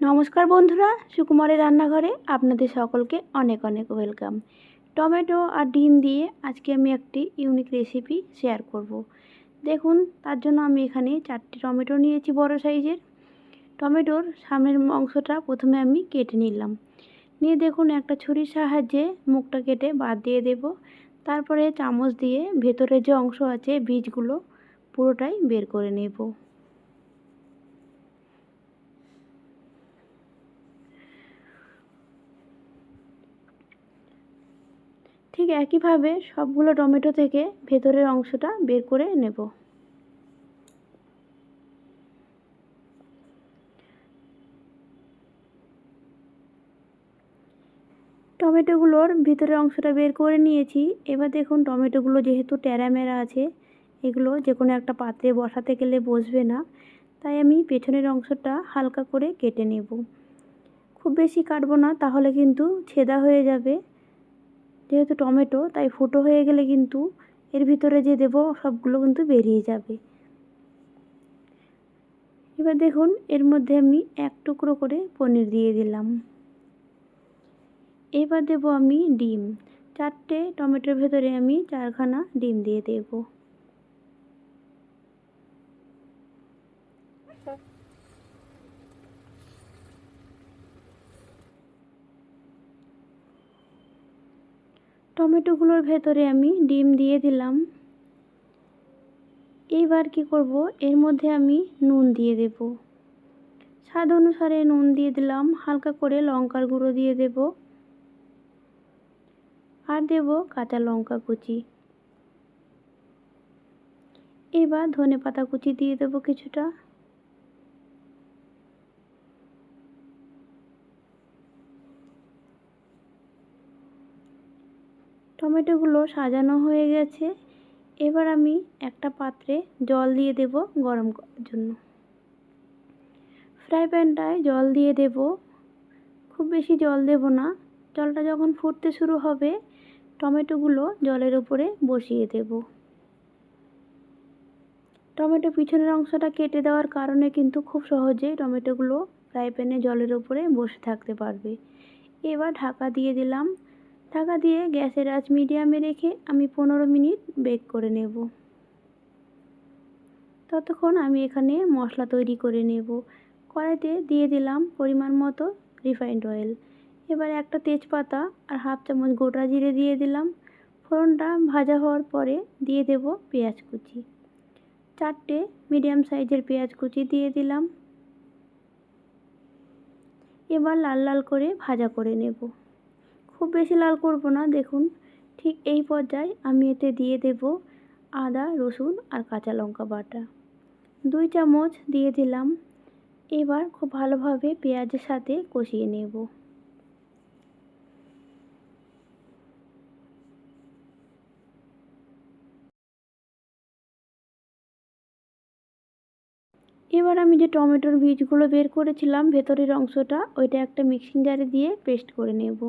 নমস্কার বন্ধুরা, সুকুমারের রান্নাঘরে আপনাদের সকলকে অনেক অনেক ওয়েলকাম। টমেটো আর ডিম দিয়ে আজকে আমি একটি ইউনিক রেসিপি শেয়ার করব। দেখুন, তার জন্য আমি এখানে চারটি টমেটো নিয়েছি বড় সাইজের। টমেটোর সামনের অংশটা প্রথমে আমি কেটে নিলাম। নিয়ে দেখুন, একটা ছুরির সাহায্যে মুখটা কেটে বাদ দিয়ে দেব। তারপরে চামচ দিয়ে ভেতরে যে অংশ আছে, বীজগুলো পুরোটাই বের করে নেব। ঠিক একইভাবে সবগুলো টমেটো থেকে ভেতরের অংশটা বের করে নেব। টমেটোগুলোর ভিতরের অংশটা বের করে নিয়েছি। এবার দেখুন টমেটোগুলো যেহেতু ট্যারামেরা আছে, এগুলো যে কোনো একটা পাত্রে বসাতে গেলে বসবে না। তাই আমি পেছনের অংশটা হালকা করে কেটে নেব। খুব বেশি কাটবো না, তাহলে কিন্তু ছেদা হয়ে যাবে। যেহেতু টমেটো, তাই ফুটো হয়ে গেলে কিন্তু এর ভিতরে যে দেব সবগুলো কিন্তু বেরিয়ে যাবে। এবার দেখুন, এর মধ্যে আমি এক টুকরো করে পনির দিয়ে দিলাম। এবার দেব আমি ডিম। চারটে টমেটোর ভেতরে আমি চারখানা ডিম দিয়ে দেব। টমেটোগুলোর ভেতরে আমি ডিম দিয়ে দিলাম। এইবার কি করব? এর মধ্যে আমি নুন দিয়ে দেব। স্বাদ অনুসারে নুন দিয়ে দিলাম, হালকা করে লঙ্কার গুঁড়ো দিয়ে দেব। আর দেব কাঁচা লঙ্কা কুচি। এবার ধনে পাতা কুচি দিয়ে দেব কিছুটা। টমেটোগুলো সাজানো হয়ে গেছে। এবার আমি একটা পাত্রে জল দিয়ে দেব গরম করার জন্য। ফ্রাই প্যানটায় জল দিয়ে দেব। খুব বেশি জল দেব না। জলটা যখন ফুটতে শুরু হবে, টমেটোগুলো জলের উপরে বসিয়ে দেব। টমেটো পিছনের অংশটা কেটে দেওয়ার কারণে কিন্তু খুব সহজেই টমেটোগুলো ফ্রাই প্যানে জলের উপরে বসে থাকতে পারবে। এবার ঢাকা দিয়ে দিলাম ঢাকা দিয়ে গ্যাসের আঁচ মিডিয়ামে রেখে আমি পনেরো মিনিট বেক করে নেব। ততক্ষণ আমি এখানে মশলা তৈরি করে নেব। কড়াইতে দিয়ে দিলাম পরিমাণ মতো রিফাইন্ড অয়েল এবার একটা তেজপাতা আর হাফ চামচ গোটা জিরে দিয়ে দিলাম। ফোড়নটা ভাজা হওয়ার পরে দিয়ে দেব পেঁয়াজ কুচি। চারটে মিডিয়াম সাইজের পেঁয়াজ কুচি দিয়ে দিলাম। এবার লাল লাল করে ভাজা করে নেব। খুব বেশি লাল করব না, দেখুন। ঠিক এই পর্যায়ে আমি এতে দিয়ে দেব আদা, রসুন আর কাঁচা লঙ্কা বাটা। দুই চামচ দিয়ে দিলাম। এবার খুব ভালোভাবে পেঁয়াজের সাথে কষিয়ে নেব। এবার আমি যে টমেটোর বীজগুলো বের করেছিলাম, ভেতরের অংশটা, ওইটা একটা মিক্সিং জারে দিয়ে পেস্ট করে নেব।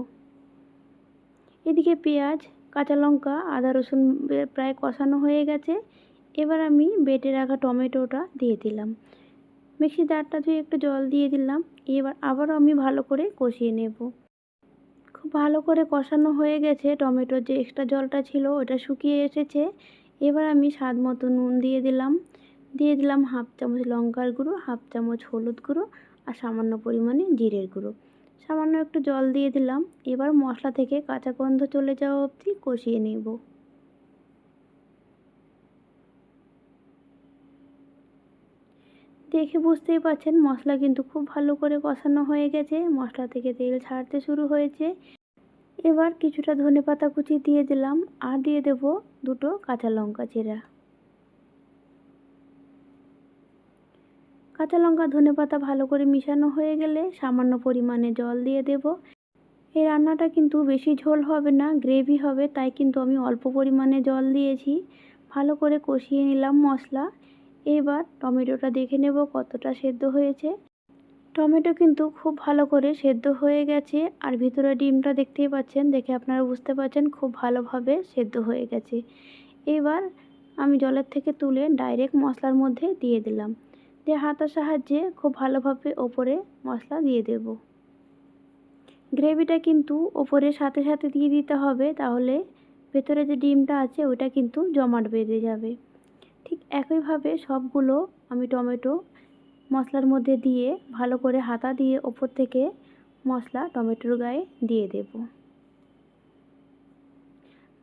এদিকে পেঁয়াজ, কাঁচা লঙ্কা, আদা রসুন প্রায় কষানো হয়ে গেছে। এবার আমি বেটে রাখা টমেটোটা দিয়ে দিলাম। মিক্সি জারটা ধুয়ে একটু জল দিয়ে দিলাম। এবার আবারও আমি ভালো করে কষিয়ে নেব। খুব ভালো করে কষানো হয়ে গেছে। টমেটোর যে এক্সট্রা জলটা ছিল ওটা শুকিয়ে এসেছে। এবার আমি স্বাদ মতো নুন দিয়ে দিলাম। দিয়ে দিলাম হাফ চামচ লঙ্কার গুঁড়ো, হাফ চামচ হলুদ গুঁড়ো আর সামান্য পরিমাণে জিরের গুঁড়ো। সামান্য একটু জল দিয়ে দিলাম। এবার মশলা থেকে কাঁচা গন্ধ চলে যাওয়া অবধি কষিয়ে নেব। দেখে বুঝতেই পারছেন, মশলা কিন্তু খুব ভালো করে কষানো হয়ে গেছে। মশলা থেকে তেল ছাড়তে শুরু হয়েছে। এবার কিছুটা ধনে পাতা কুচি দিয়ে দিলাম। আর দিয়ে দেব দুটো কাঁচা লঙ্কা চেরা। কাঁচা লঙ্কা, ধনে পাতা ভালো করে মিশানো হয়ে গেলে সামান্য পরিমাণে জল দিয়ে দেব। এই রান্নাটা কিন্তু বেশি ঝোল হবে না, গ্রেভি হবে, তাই কিন্তু আমি অল্প পরিমাণে জল দিয়েছি। ভালো করে কষিয়ে নিলাম মশলা। এবার টমেটোটা দেখে নেব কতটা সেদ্ধ হয়েছে। টমেটো কিন্তু খুব ভালো করে সেদ্ধ হয়ে গেছে, আর ভিতরে ডিমটা দেখতেই পাচ্ছেন, দেখে আপনারা বুঝতে পারছেন খুব ভালোভাবে সেদ্ধ হয়ে গেছে। এবার আমি জলের থেকে তুলে ডাইরেক্ট মশলার মধ্যে দিয়ে দিলাম। দিয়ে হাতার সাহায্যে খুব ভালোভাবে ওপরে মশলা দিয়ে দেব। গ্রেভিটা কিন্তু ওপরে সাথে সাথে দিয়ে দিতে হবে, তাহলে ভেতরে যে ডিমটা আছে ওটা কিন্তু জমাট বেঁধে যাবে। ঠিক একইভাবে সবগুলো আমি টমেটো মশলার মধ্যে দিয়ে ভালো করে হাতা দিয়ে ওপর থেকে মশলা টমেটোর গায়ে দিয়ে দেব।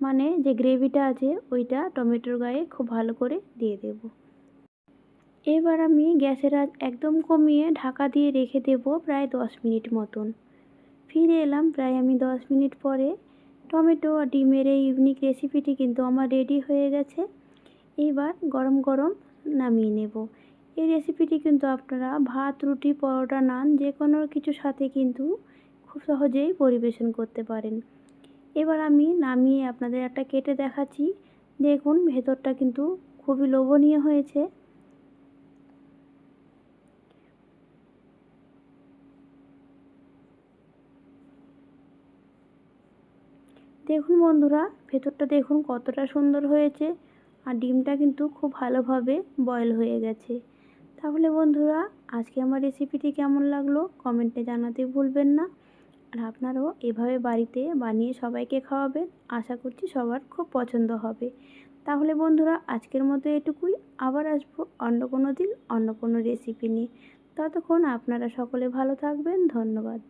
মানে যে গ্রেভিটা আছে ওইটা টমেটোর গায়ে খুব ভালো করে দিয়ে দেব। এবার আমি গ্যাসের আঁচ একদম কমিয়ে ঢাকা দিয়ে রেখে দেব প্রায় দশ মিনিট মতন। ফিরে এলাম প্রায় আমি দশ মিনিট পরে। টমেটো আর ডিমের এই ইউনিক রেসিপিটি কিন্তু আমার রেডি হয়ে গেছে। এবার গরম গরম নামিয়ে নেব। এই রেসিপিটি কিন্তু আপনারা ভাত, রুটি, পরোটা, নান যে কোনো কিছুর সাথে কিন্তু খুব সহজেই পরিবেশন করতে পারেন। এবার আমি নামিয়ে আপনাদের একটা কেটে দেখাচ্ছি। দেখুন, ভেতরটা কিন্তু খুবই লোভনীয় হয়েছে। দেখুন বন্ধুরা, ভেতরটা দেখুন কতটা সুন্দর হয়েছে আর ডিমটা কিন্তু খুব ভালোভাবে বয়েল হয়ে গেছে। তাহলে বন্ধুরা, আজকে আমার রেসিপিটি কেমন লাগল কমেন্টে জানাতে ভুলবেন না। আর আপনারাও এভাবে বাড়িতে বানিয়ে সবাইকে খাওয়াবেন, আশা করছি সবার খুব পছন্দ হবে। তাহলে বন্ধুরা, আজকের মতো এটুকুই। আবার আসব অন্য কোনো দিন অন্য কোনো রেসিপি নিয়ে। ততক্ষণ আপনারা সকলে ভালো থাকবেন। ধন্যবাদ।